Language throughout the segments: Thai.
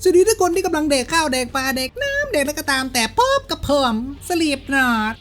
สวัสดีทุกคนที่กำลังเด็กข้าวเด็กปลาเด็กน้ำเด็กแล้วก็ตามแต่พบกับผมสลีปนอด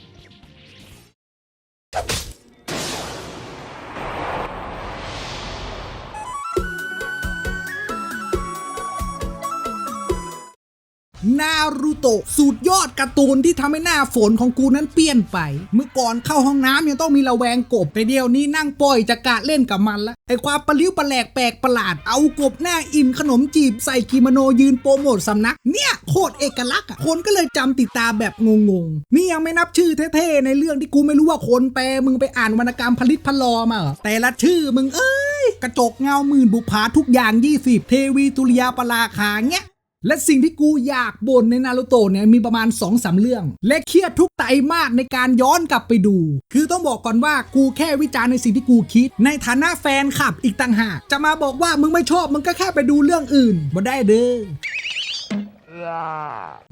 นารูโตะสูตรยอดการ์ตูนที่ทำให้หน้าฝนของกูนั้นเปลี่ยนไป เมื่อก่อนเข้าห้องน้ำยังต้องมีระแวงกบไปเดียวนี้นั่งปล่อยจะกะเล่นกับมันละไอความปลาลิ้วปลาแหลกแปลกประหลาด เอากบหน้าอิ่มขนมจีบใส่กิโมโนยืนโปรโมทสำนัก เนี่ยโคตรเอกลักษณ์คนก็เลยจำติดตาแบบงงๆ นี่ยังไม่นับชื่อเท่ๆในเรื่องที่กูไม่รู้ว่าคนแปลมึงไปอ่านวรรณกรรมผลิตพลอมาแต่ละชื่อมึงเอ้ยกระจกเงาหมื่นบุภาทุกอย่าง 20 เทวีตุลยาปราคาเงี้ย และสิ่งที่กูอยากบ่นในนารูโตะเนี่ยมีประมาณ2อสาเรื่อง และเครียดทุกไตรมาสในการย้อนกลับไปดู คือต้องบอกก่อนว่ากูแค่วิจารณ์ในสิ่งที่กูคิด ในฐานะแฟนคลับอีกต่างหาก จะมาบอกว่ามึงไม่ชอบมึงก็แค่ไปดูเรื่องอื่นบ่ได้เด้อ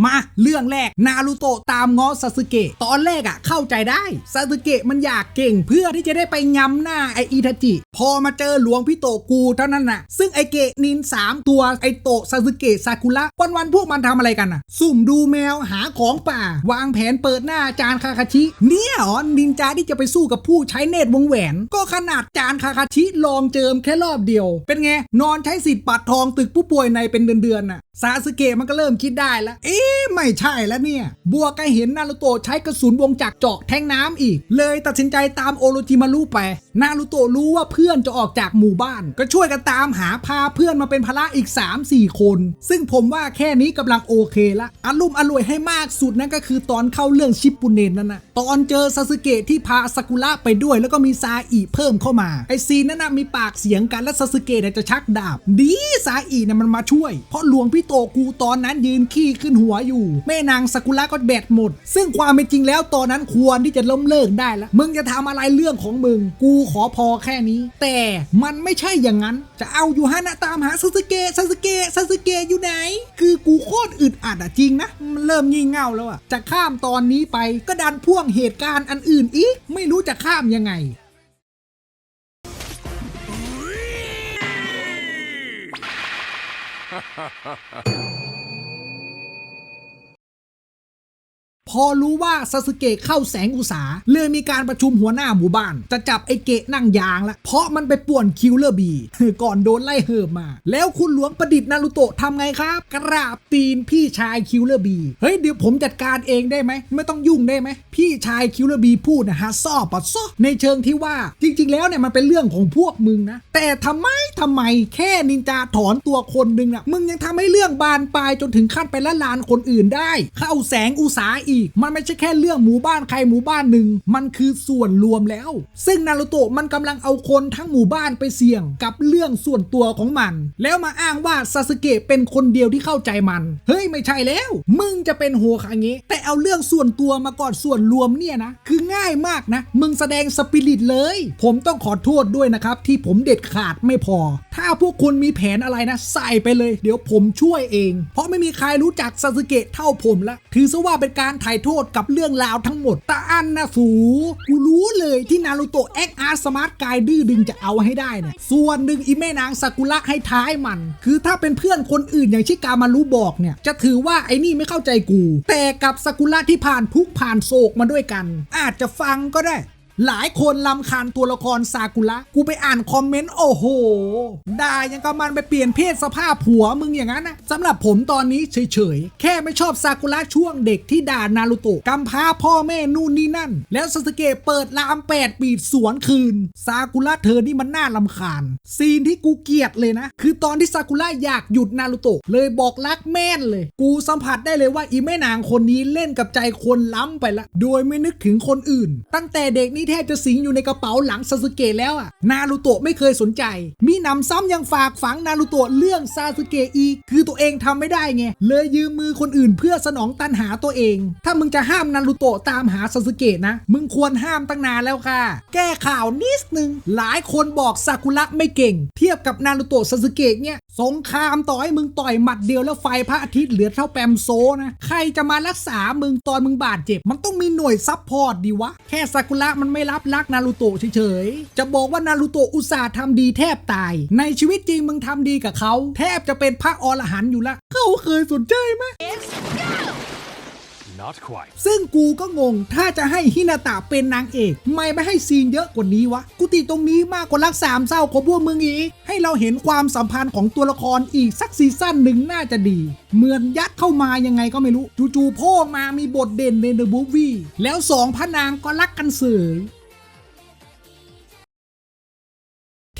มาเรื่องแรกนารูโตะตามง้อซาสึเกะตอนแรกอะเข้าใจได้ซาสึเกะมันอยากเก่งเพื่อที่จะได้ไปย้ำหน้าไออิทาจิ พอมาเจอหลวงพี่โตกูเท่านั้นน่ะ ซึ่งไอเกะนิน 3 ตัวไอโตะซาสึเกะซากุระวันๆพวกมันทำอะไรกันน่ะซุ่มดูแมวหาของป่า วางแผนเปิดหน้าจานคาคาชิ เนี่ยเหรอนินจาที่จะไปสู้กับผู้ใช้เนตรวงแหวน ก็ขนาดจานคาคาชิลองเจิมแค่รอบเดียว เป็นไงนอนใช้สิทธิ์ปัดทองตึกผู้ป่วยในเป็นเดือนๆน่ะ ซาสึเกะมันก็เริ่มคิดได้แล้ว เอ๊ะไม่ใช่แล้วเนี่ย บัวก็เห็นนารูโตะใช้กระสุนวงจักรเจาะแทงน้ำอีก เลยตัดสินใจตามโอโรจิมารุไป นารูโตะรู้ว่าเพื่อนจะออกจากหมู่บ้าน ก็ช่วยกันตามหาพาเพื่อนมาเป็นภาระอีก 3-4 คน ซึ่งผมว่าแค่นี้กำลังโอเคละอารมณ์อร่วยให้มากสุดนั่นก็คือตอนเข้าเรื่องชิปปุเนนนั่นนะตอนเจอซาสึเกะที่พาซากุระไปด้วย แล้วก็มีซาอิเพิ่มเข้ามาไอซีนั่นนะมีปากเสียงกันและซาสึเกะเนี่ยจะชักดาบ ดีซาอิเนี่ยมันมาช่วย เพราะหลวงพี่โตกูตอนนั้นยืนขี้ขึ้นหัวอยู่ แม่นางซากุระก็แบตหมด ซึ่งความเป็นจริงแล้วตอนนั้นควรที่จะล้มเลิกได้แล้วมึงจะทำอะไรเรื่องของมึง กูขอพอแค่นี้ แต่มันไม่ใช่อย่างนั้น จะเอาอยู่ฮานะตามหาซาสึเกะซาสึเกะซาสึเกะอยู่ไหน คือกูโคตรอึดอัดอะจริงนะมันเริ่มงี่เง่าแล้วอะจะข้ามตอนนี้ไปก็ดันพ่วงเหตุการณ์อันอื่นอีกไม่รู้จะข้ามยังไง Ha ha ha ha! พอรู้ว่าซาสึเกะเข้าแสงอุสาเลยมีการประชุมหัวหน้าหมู่บ้าน จะจับไอเกะนั่งยางละเพราะมันไปป่วนคิวเลอร์บีก่อนโดนไล่เหิมมา แล้วคุณหลวงประดิษฐ์นารุโตะทำไงครับ กราบตีนพี่ชายคิวเลอร์บีเฮ้ยเดี๋ยวผมจัดการเองได้ไหมไม่ต้องยุ่งได้ไหมพี่ชายคิวเลอร์บีพูดนะฮะซ่อปัดซ่อในเชิงที่ว่าจริง ๆ แล้วเนี่ยมันเป็นเรื่องของพวกมึงนะแต่ทำไมทำไมแค่นินจาถอนตัวคนหนึ่งนะมึงยังทำให้เรื่องบานปลายจนถึงขั้นไปละลานคนอื่นได้ เข้าแสงอุสาอีก มันไม่ใช่แค่เรื่องหมู่บ้านใครหมู่บ้านหนึ่ง มันคือส่วนรวมแล้ว ซึ่งนารูโตะมันกำลังเอาคนทั้งหมู่บ้านไปเสี่ยงกับเรื่องส่วนตัวของมัน แล้วมาอ้างว่าซาสึเกะเป็นคนเดียวที่เข้าใจมัน เฮ้ยไม่ใช่แล้ว มึงจะเป็นโฮคาเงะแต่เอาเรื่องส่วนตัวมาก่อนส่วนรวมเนี่ยนะ คือง่ายมากนะ มึงแสดงสปิริตเลย ผมต้องขอโทษด้วยนะครับที่ผมเด็ดขาดไม่พอถ้าพวกคุณมีแผนอะไรนะ ใส่ไปเลย เดี๋ยวผมช่วยเอง เพราะไม่มีใครรู้จักซาสึเกะเท่าผมละ ถือซะว่าเป็นการถ่ายโทษกับเรื่องราวทั้งหมดตาอันนะสูกูรู้เลยที่นารูโตะแอคอาร์สมาร์ทกายดื้อดึงจะเอาให้ได้เนี่ยส่วนหนึ่งอีแม่นางซากุระให้ท้ายมัน คือถ้าเป็นเพื่อนคนอื่นอย่างชิกามารุบอกเนี่ย จะถือว่าไอ้นี่ไม่เข้าใจกู แต่กับซากุระที่ผ่านทุกผ่านโศกมาด้วยกัน อาจจะฟังก็ได้ หลายคนลำคาญตัวละครซากุระกูไปอ่านคอมเมนต์โอ้โหด่ายังกับมันไปเปลี่ยนเพศสภาพผัวมึงอย่างนั้นนะสำหรับผมตอนนี้เฉยๆ แค่ไม่ชอบซากุระช่วงเด็กที่ด่านารูโตะกำพร้าพ่อแม่นู่นนี่นั่น แล้วซาสึเกะเปิดลามแปดปีดสวนคืน ซากุระเธอนี่มันน่าลำคาญ ซีนที่กูเกลียดเลยนะ คือตอนที่ซากุระอยากหยุดนารูโตะเลยบอกรักแม่นเลย กูสัมผัสได้เลยว่าอีแม่นางคนนี้เล่นกับใจคนล้ำไปละ โดยไม่นึกถึงคนอื่น ตั้งแต่เด็กนี่แทบจะสิงอยู่ในกระเป๋าหลังซาสึเกะแล้วอะนารูโตะไม่เคยสนใจ มีนำซ้ำยังฝากฝังนารูโตะเรื่องซาสึเกะอีก คือตัวเองทำไม่ได้ไง เลยยืมมือคนอื่นเพื่อสนองตันหาตัวเอง ถ้ามึงจะห้ามนารูโตะตามหาซาสึเกะนะ มึงควรห้ามตั้งนานแล้วค่ะ แก้ข่าวนิดนึง หลายคนบอกซากุระไม่เก่ง เทียบกับนารูโตะซาสึเกะเนี่ยสงครามต่อให้มึงต่อยหมัดเดียวแล้วไฟพระอาทิตย์เหลือเท่าแปมโซนะ ใครจะมารักษามึงตอนมึงบาดเจ็บ มันต้องมีหน่วยซับพอร์ตดีวะ แค่ซากุระมันไม่รับรักนารูโตะเฉยๆ จะบอกว่านารูโตะอุตส่าห์ทำดีแทบตาย ในชีวิตจริงมึงทำดีกับเขา แทบจะเป็นพระอรหันต์อยู่ละ เขาเคยสนใจไหม Not quite. ซึ่งกูก็งงถ้าจะให้ฮินาตะเป็นนางเอกไม่ไม่ให้ซีนเยอะกว่านี้วะ กูติตรงนี้มากกว่ารักสามเศร้าของพวกมึงอีก ให้เราเห็นความสัมพันธ์ของตัวละครอีกสักซีซั่นหนึ่งน่าจะดี เหมือนยัดเข้ามายังไงก็ไม่รู้ จู่ๆพ่อมามีบทเด่นในเดอะบูฟวี่แล้วสองพระนางก็รักกันเสย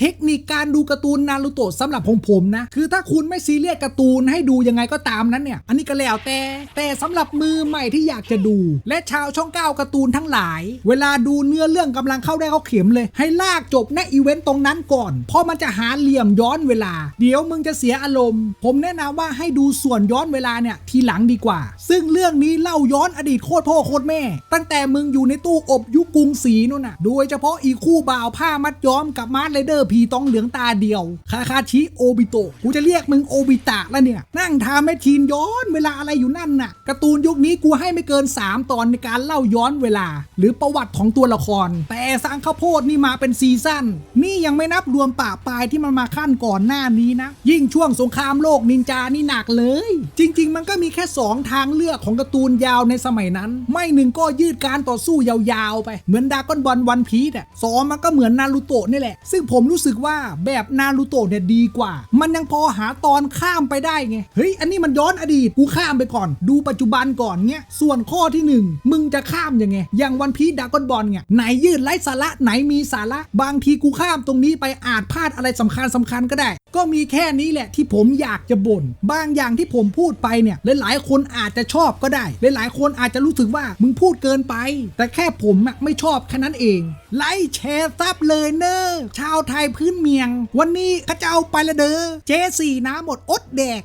เทคนิคการดูการ์ตูนนารูโตะสำหรับของผมนะ คือถ้าคุณไม่ซีเรียสการ์ตูนให้ดูยังไงก็ตามนั้นเนี่ย อันนี้ก็แล้วแต่ แต่สำหรับมือใหม่ที่อยากจะดู และชาวช่องเก้าการ์ตูนทั้งหลาย เวลาดูเนื้อเรื่องกำลังเข้าได้เขาเข็มเลย ให้ลากจบณอีเวนต์ตรงนั้นก่อน เพราะมันจะหาเหลี่ยมย้อนเวลา เดี๋ยวมึงจะเสียอารมณ์ ผมแนะนำว่าให้ดูส่วนย้อนเวลาเนี่ยทีหลังดีกว่า ซึ่งเรื่องนี้เล่าย้อนอดีตโคตรพ่อโคตรแม่ ตั้งแต่มึงอยู่ในตู้อบยุคกรุงศรีนู่นน่ะ โดยเฉพาะอีคู่บ่าวผ้ามัดย้อมกับมาร์ไรเดอร์พีต้องเหลืองตาเดียว คาคาชิโอบิโตกูจะเรียกมึงโอบิตะแล้วเนี่ย นั่งทาแม่ทีนย้อนเวลาอะไรอยู่นั่นน่ะการ์ตูนยุคนี้กูให้ไม่เกิน 3 ตอนในการเล่าย้อนเวลา หรือประวัติของตัวละคร แต่สังข้าวโพดนี่มาเป็นซีซั่นนี่ยังไม่นับรวมป่าปลายที่มันมาขั้นก่อนหน้านี้นะ ยิ่งช่วงสงครามโลกนินจานี่หนักเลย จริง ๆ มันก็มีแค่ 2 ทางเลือกของการ์ตูนยาวในสมัยนั้น ไม่หนึ่งก็ยืดการต่อสู้ยาวๆไป เหมือนดากอนบอลวันพีซอะสองมันก็เหมือนนารูโตะนี่แหละซึ่งผมรู้สึกว่าแบบนารูโตะเนี่ยดีกว่า มันยังพอหาตอนข้ามไปได้ไง เฮ้ย อันนี้มันย้อนอดีต กูข้ามไปก่อน ดูปัจจุบันก่อนเงี้ย ส่วนข้อที่หนึ่งมึงจะข้ามยังไง อย่างวันพีดากอนบอลเนี่ยไหนยืดไร้สาระ ไหนมีสาระ บางทีกูข้ามตรงนี้ไปอาจพลาดอะไรสำคัญสำคัญก็ได้ ก็มีแค่นี้แหละที่ผมอยากจะบ่นบางอย่างที่ผมพูดไปเนี่ยหลายๆคนอาจจะชอบก็ได้ หลายๆคนอาจจะรู้สึกว่ามึงพูดเกินไป แต่แค่ผมไม่ชอบแค่นั้นเอง ไลค์แชร์ซับเลยเนอะชาวไทยพื้นเมียง วันนี้ข้าจะเอาไปละเด้อเจสี่น้ำหมดอดแดก